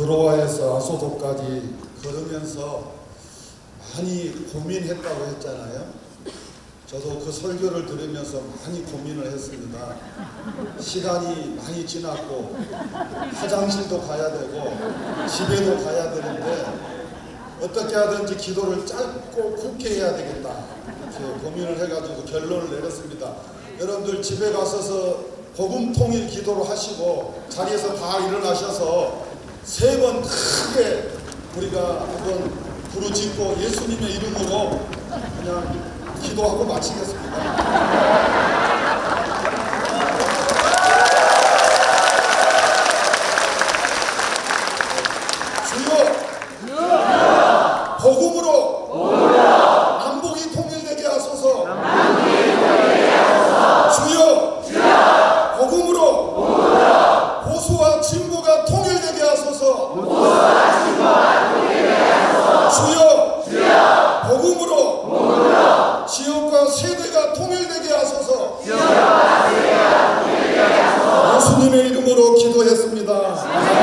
드로아에서 아소도까지 걸으면서 많이 고민했다고 했잖아요. 저도 그 설교를 들으면서 많이 고민을 했습니다. 시간이 많이 지났고 화장실도 가야 되고 집에도 가야 되는데 어떻게 하든지 기도를 짧고 굵게 해야 되겠다. 이렇게 고민을 해가지고 결론을 내렸습니다. 여러분들 집에 가서서 복음 통일 기도를 하시고 자리에서 다 일어나셔서 한번 크게 우리가 한번 부르짖고 예수님의 이름으로 그냥 기도하고 마치겠습니다. 복음으로 주여, 주여 복음으로, 복음으로 지옥과 세대가 통일되게 하소서. 지옥과 세대가 통일되게 하소서. 예수님의 이름으로 기도했습니다. 아멘.